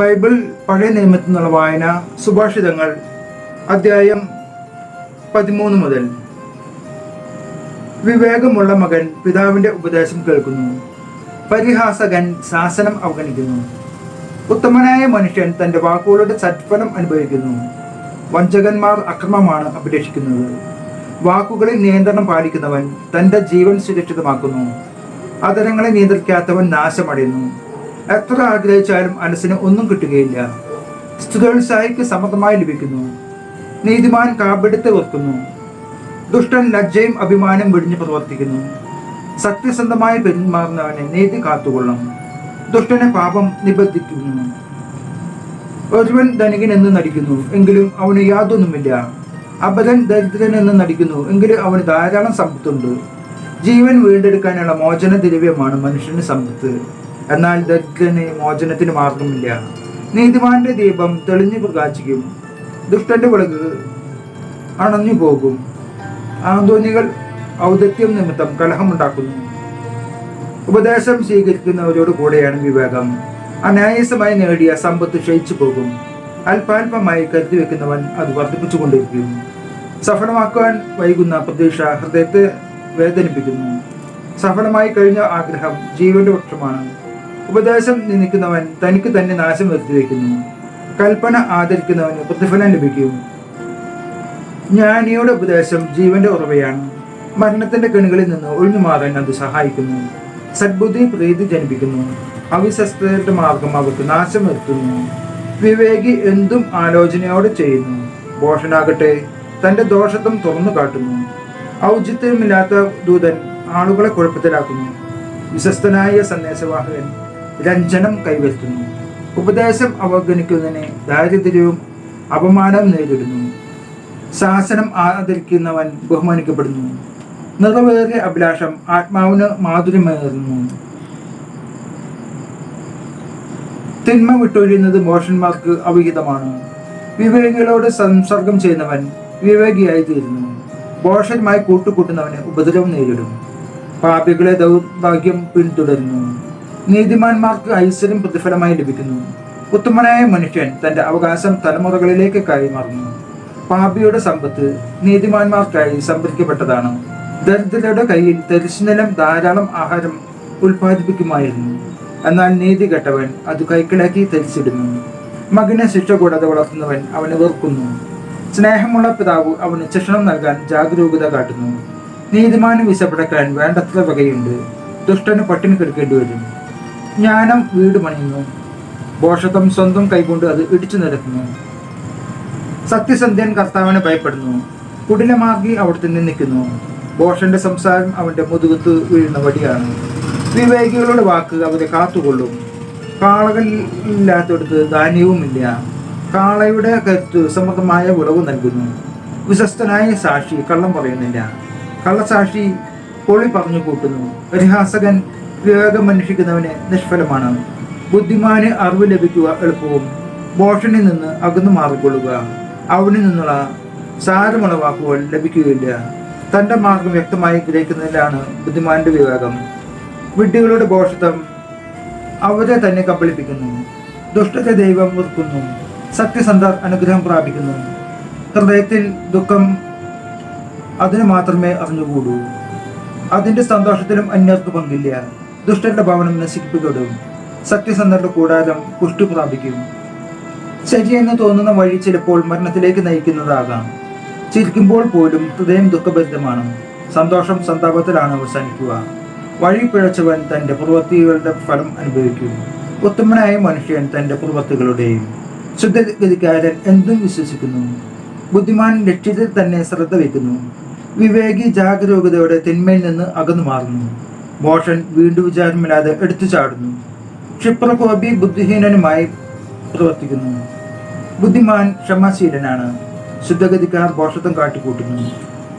Bible പഴയ നിയമത്തിൽ നിന്നുള്ള വായന സുഭാഷിതങ്ങൾ അദ്ധ്യായം പതിമൂന്ന് മുതൽ. വിവേകമുള്ള മകൻ പിതാവിന്റെ ഉപദേശം കേൾക്കുന്നു. പരിഹാസകൻ ശാസനം അവഗണിക്കുന്നു. ഉത്തമനായ മനുഷ്യൻ തന്റെ വാക്കുകളുടെ സത്ഫലം അനുഭവിക്കുന്നു. വഞ്ചകന്മാർ അക്രമമാണ് അഭിലഷിക്കുന്നത്. വാക്കുകളിൽ നിയന്ത്രണം പാലിക്കുന്നവൻ തന്റെ ജീവൻ സുരക്ഷിതമാക്കുന്നു. അതരങ്ങളെ നിയന്ത്രിക്കാത്തവൻ നാശമടയുന്നു. എത്ര ആഗ്രഹിച്ചാലും മനസ്സിന് ഒന്നും കിട്ടുകയില്ല. സ്തുതോത്സാഹിക്ക് സമ്മതമായി ലഭിക്കുന്നു. നീതിമാൻ കാപ്പെടുത്ത് വെക്കുന്നു. ദുഷ്ടൻ ലജ്ജയും അഭിമാനം വെടിഞ്ഞു പ്രവർത്തിക്കുന്നു. സത്യസന്ധമായി പെരുമാറുന്നവനെ നീതി കാത്തുകൊള്ളും. ദുഷ്ടനെ പാപം നിബന്ധിക്കുന്നു. ഒരുവൻ ധനികൻ എന്ന് നടിക്കുന്നു എങ്കിലും അവന് യാതൊന്നുമില്ല. അബദ്ധൻ ദരിദ്രൻ എന്ന് നടിക്കുന്നു എങ്കിലും അവന് ധാരാളം സമ്പത്തുണ്ട്. ജീവൻ വീണ്ടെടുക്കാനുള്ള മോചന ദ്രവ്യമാണ് മനുഷ്യന് സമ്പത്ത്. എന്നാൽ ദരിദ്രന് മോചനത്തിന് മാർഗമില്ല. നീതിമാന്റെ ദീപം തെളിഞ്ഞു പ്രകാശിക്കും. ദുഷ്ടന്റെ വിളക്ക് അണഞ്ഞു പോകും. ആന്തോനികൾ ഔദത്യം നിമിത്തം കലഹമുണ്ടാക്കുന്നു. ഉപദേശം സ്വീകരിക്കുന്നവരോട് കൂടെയാണ് വിവേകം. അനായാസമായി നേടിയ സമ്പത്ത് ക്ഷയിച്ചു പോകും. അല്പാൽപമായി കരുതി വെക്കുന്നവൻ അത് വർദ്ധിപ്പിച്ചുകൊണ്ടിരിക്കും. സഫലമാക്കുവാൻ വൈകുന്ന പ്രതീക്ഷ ഹൃദയത്തെ വേദനിപ്പിക്കുന്നു. സഫലമായി കഴിഞ്ഞ ആഗ്രഹം ജീവന്റെ പക്ഷമാണ്. ഉപദേശം നിന്ദിക്കുന്നവൻ തനിക്ക് തന്നെ നാശം വരുത്തി വയ്ക്കുന്നു കൽപ്പന ആദരിക്കുന്നവന് പ്രതിഫലം ലഭിക്കും. ജ്ഞാനിയുടെ ഉപദേശം ജീവന്റെ ഉറവയാണ്. മരണത്തിന്റെ കെണികളിൽ നിന്ന് ഒഴിഞ്ഞു മാറാൻ അത് സഹായിക്കുന്നു. സദ്ബുദ്ധി പ്രീതി ജനിപ്പിക്കുന്നു. അവിശ്വസ്തയുടെ മാർഗം അവർക്ക് നാശം വരുത്തുന്നു. വിവേകി എന്തും ആലോചനയോടെ ചെയ്യുന്നു. ഭോഷനാകട്ടെ തന്റെ ദോഷത്വം തുറന്നു കാട്ടുന്നു. ഔചിത്യമില്ലാത്ത ദൂതൻ ആളുകളെ കുഴപ്പത്തിലാക്കുന്നു. വിശ്വസ്തനായ സന്ദേശവാഹകൻ രഞ്ജനം കൈവരുത്തുന്നു. ഉപദേശം അവഗണിക്കുന്നതിനെ ദാരിദ്ര്യവും അപമാനം നേരിടുന്നു. ശാസനം ആദരിക്കുന്നവൻ ബഹുമാനിക്കപ്പെടുന്നു. നിറവേറിയ അഭിലാഷം ആത്മാവിന് മാധുര്യമേറുന്നു. തിന്മ വിട്ടൊഴിയുന്നത് മോഷന്മാർക്ക് അവിഹിതമാണ്. വിവേകികളോട് സംസർഗം ചെയ്യുന്നവൻ വിവേകിയായി തീരുന്നു ഭോഷന്മായി കൂട്ടുകൂട്ടുന്നവന് ഉപദ്രവം നേരിടും. പാപികളെ ദൗർഭാഗ്യം പിന്തുടരുന്നു. നീതിമാന്മാർക്ക് ഐശ്വര്യം പ്രതിഫലമായി ലഭിക്കുന്നു. ഉത്തമനായ മനുഷ്യൻ തന്റെ അവകാശം തലമുറകളിലേക്ക് കൈമാറുന്നു പാപിയുടെ സമ്പത്ത് നീതിമാന്മാർക്കായി സംഭരിക്കപ്പെട്ടതാണ്. ദരിദ്രരുടെ കയ്യിൽ തരിശുനിലം ധാരാളം ആഹാരം ഉൽപ്പാദിപ്പിക്കുമായിരുന്നു. എന്നാൽ നീതി കെട്ടവൻ അത് കൈക്കിളാക്കി തരിച്ചിടുന്നു. മകനെ ശിക്ഷ കൂടാതെ വളർത്തുന്നവൻ അവനെ വെറുക്കുന്നു. സ്നേഹമുള്ള പിതാവ് അവന് ശിക്ഷണം നൽകാൻ ജാഗരൂകത കാട്ടുന്നു. നീതിമാന് വിശപ്പടക്കാൻ വേണ്ടത്ര വകയുണ്ട്. ദുഷ്ടന് പട്ടിണി കിടക്കേണ്ടി വരും. ജ്ഞാനം വീട് പണിയുന്നു. ഭോഷത്വം സ്വന്തം കൈകൊണ്ട് അത് ഇടിച്ചു നിരത്തുന്നു. സത്യസന്ധ്യൻ കർത്താവിനെ ഭയപ്പെടുന്നു. കുടിലമാർഗി അവിടുത്തെ നിൽക്കുന്നു ഭോഷന്റെ സംസാരം അവന്റെ മുതുകത്ത് വീഴുന്ന വടിയാണ്. വിവേകികളുടെ വാക്ക് അവരെ കാത്തുകൊള്ളും. കാളകൾ കാളകളില്ലാത്തടത്ത് ധാന്യവുമില്ല. കാളയുടെ കരുത്ത് സമൃദ്ധമായ വിളവ് നൽകുന്നു. വിശ്വസ്തനായ സാക്ഷി കള്ളം പറയുന്നില്ല. കള്ളസാക്ഷി പൊളി പറഞ്ഞു കൂട്ടുന്നു. പരിഹാസകൻ വിവേകം അന്വേഷിക്കുന്നവന് നിഷ്ഫലമാണ്. ബുദ്ധിമാന് അറിവ് ലഭിക്കുക എളുപ്പവും. ബോഷനിൽ നിന്ന് അകന്നു മാറിക്കൊള്ളുക. അവനിൽ നിന്നുള്ള സാരമുള്ള വാക്കുകൾ ലഭിക്കുകയില്ല. തന്റെ മാർഗം വ്യക്തമായി ഗ്രഹിക്കുന്നതിലാണ് ബുദ്ധിമാന്റെ വിവേകം. വിഡ്ഢികളുടെ ബോഷത്വം അവരെ തന്നെ കബളിപ്പിക്കുന്നു. ദുഷ്ടത്തെ ദൈവം വെറുക്കുന്നു. സത്യസന്ധർ അനുഗ്രഹം പ്രാപിക്കുന്നു. ഹൃദയത്തിൽ ദുഃഖം അതിന് മാത്രമേ അറിഞ്ഞുകൂടൂ. അതിന്റെ സന്തോഷത്തിലും അന്യർക്ക് പങ്കില്ല. ദുഷ്ടന്റെ ഭവനം നശിപ്പിക്കപ്പെടും. സത്യസന്ധരുടെ കൂടാരം പുഷ്ടി പ്രാപിക്കും ശരിയെന്ന് തോന്നുന്ന വഴി ചിലപ്പോൾ മരണത്തിലേക്ക് നയിക്കുന്നതാകാം. ചിരിക്കുമ്പോൾ പോലും ഹൃദയം ദുഃഖഭരിതമാണ്. സന്തോഷം സന്താപത്തിലാണ് അവസാനിക്കുക. വഴി പിഴച്ചവൻ തന്റെ പ്രവൃത്തികളുടെ ഫലം അനുഭവിക്കും. ഉത്തമനായ മനുഷ്യൻ തന്റെ പ്രവൃത്തികളുടെയും ശുദ്ധഗതിക്കാരൻ എന്തും വിശ്വസിക്കുന്നു. ബുദ്ധിമാൻ ലക്ഷ്യത്തിൽ തന്നെ ശ്രദ്ധ വയ്ക്കുന്നു. വിവേകി ജാഗരൂകതയോടെ തിന്മയിൽ നിന്ന് അകന്നു മാറുന്നു മോഷൻ വീണ്ടും വിചാരമില്ലാതെ എടുത്തു ചാടുന്നു. ക്ഷിപ്രകോപി ബുദ്ധിഹീനനുമായി പ്രവർത്തിക്കുന്നു. ബുദ്ധിമാൻ ക്ഷമാശീലനാണ്. ശുദ്ധഗതിക്കാർ ബോഷത്വം കാട്ടിക്കൂട്ടുന്നു.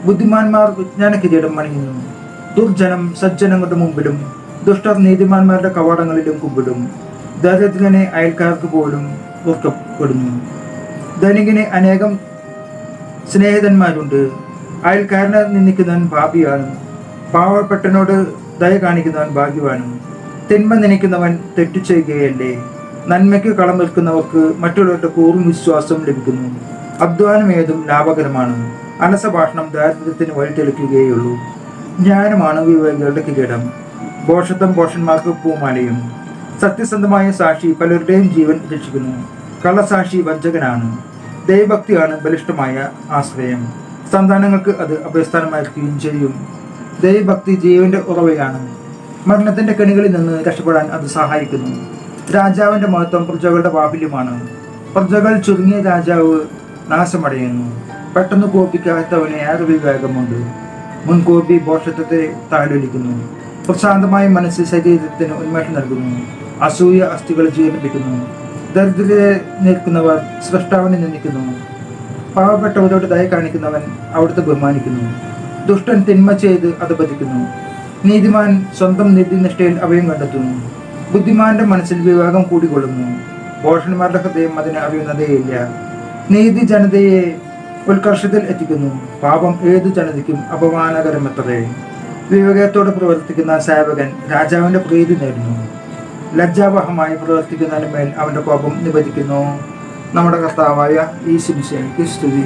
ബുദ്ധിമാന്മാർ വിജ്ഞാന കിരീടം അണിയുന്നു. ദുർജനം സജ്ജനങ്ങളുടെ മുമ്പിലും ദുഷ്ടർ നീതിമാന്മാരുടെ കവാടങ്ങളിലും കുമ്പിടും. ദരിദ്രനെ അയൽക്കാർക്ക് പോലും ഓർക്കപ്പെടുന്നു ധനികന് അനേകം സ്നേഹിതന്മാരുണ്ട്. അയൽക്കാരനെ നിന്ദിക്കുന്നവൻ പാപിയാണ്. പാവപ്പെട്ടനോട് ദയ കാണിക്കുന്നവൻ ഭാഗ്യവാനും. തിന്മ നനയ്ക്കുന്നവൻ തെറ്റു ചെയ്യുകയല്ലേ? നന്മയ്ക്ക് കളം നിൽക്കുന്നവർക്ക് മറ്റുള്ളവരുടെ കൂറും വിശ്വാസം ലഭിക്കുന്നു. അധ്വാനം ഏതും ലാഭകരമാണ്. അനസഭാഷണം ദാരിദ്ര്യത്തിന് വഴി തെളിക്കുകയുള്ളൂ ജ്ഞാനമാണ് വിവേകികളുടെ കിരീടം. ഭോഷത്വം ഭോഷന്മാർക്ക് പൂമാലയും. സത്യസന്ധമായ സാക്ഷി പലരുടെയും ജീവൻ രക്ഷിക്കുന്നു. കള്ളസാക്ഷി വഞ്ചകനാണ്. ദൈവഭക്തിയാണ് ബലിഷ്ഠമായ ആശ്രയം. സന്താനങ്ങൾക്ക് അത് അഭയസ്ഥാനമായിരിക്കുകയും ചെയ്യും. ദൈവഭക്തി ജീവന്റെ ഉറവയാണ് മരണത്തിന്റെ കെണികളിൽ നിന്ന് രക്ഷപ്പെടാൻ അത് സഹായിക്കുന്നു. രാജാവിന്റെ മഹത്വം പ്രജകളുടെ ബാഹുല്യമാണ്. പ്രജകൾ ചുരുങ്ങിയ രാജാവ് നാശമടയുന്നു. പെട്ടെന്ന് കോപിക്കാത്തവന് ഏറെ വിവേകമുണ്ട് മുൻകോപി ബോഷത്വത്തെ താഴൊലിക്കുന്നു. പ്രശാന്തമായ മനസ്സ് ശരീരത്തിന് ഉന്മേഷം നൽകുന്നു. അസൂയ അസ്ഥികൾ ജീർണിപ്പിക്കുന്നു. ദരിദ്രരെ നിൽക്കുന്നവർ സൃഷ്ടാവിനെ നിന്ദിക്കുന്നു. പാവപ്പെട്ടവരോട് ദയ കാണിക്കുന്നവൻ അവിടുത്തെ ബഹുമാനിക്കുന്നു. ദുഷ്ടൻ തിന്മ ചെയ്ത് അത് പതിക്കുന്നു നീതിമാൻ സ്വന്തം നീതിനിഷ്ഠയിൽ അഭയം കണ്ടെത്തുന്നു. ബുദ്ധിമാന്റെ മനസ്സിൽ വിവേകം കൂടിക്കൊള്ളുന്നു. ഭോഷന്മാരുടെ ഹൃദയം അതിനെ അറിയുന്നതേയില്ല നീതി ജനതയെ ഉത്കർഷത്തിൽ എത്തിക്കുന്നു. പാപം ഏതു ജനതയ്ക്കും അപമാനകരമത്രേ. വിവേകത്തോടെ പ്രവർത്തിക്കുന്ന സേവകൻ രാജാവിന്റെ പ്രീതി നേടുന്നു. ലജ്ജാവഹമായി പ്രവർത്തിക്കുന്നതിന് മേൽ അവന്റെ കോപം നിവദിക്കുന്നു നമ്മുടെ കർത്താവായ ഈ ശിംശയ്ക്ക് സ്തുതി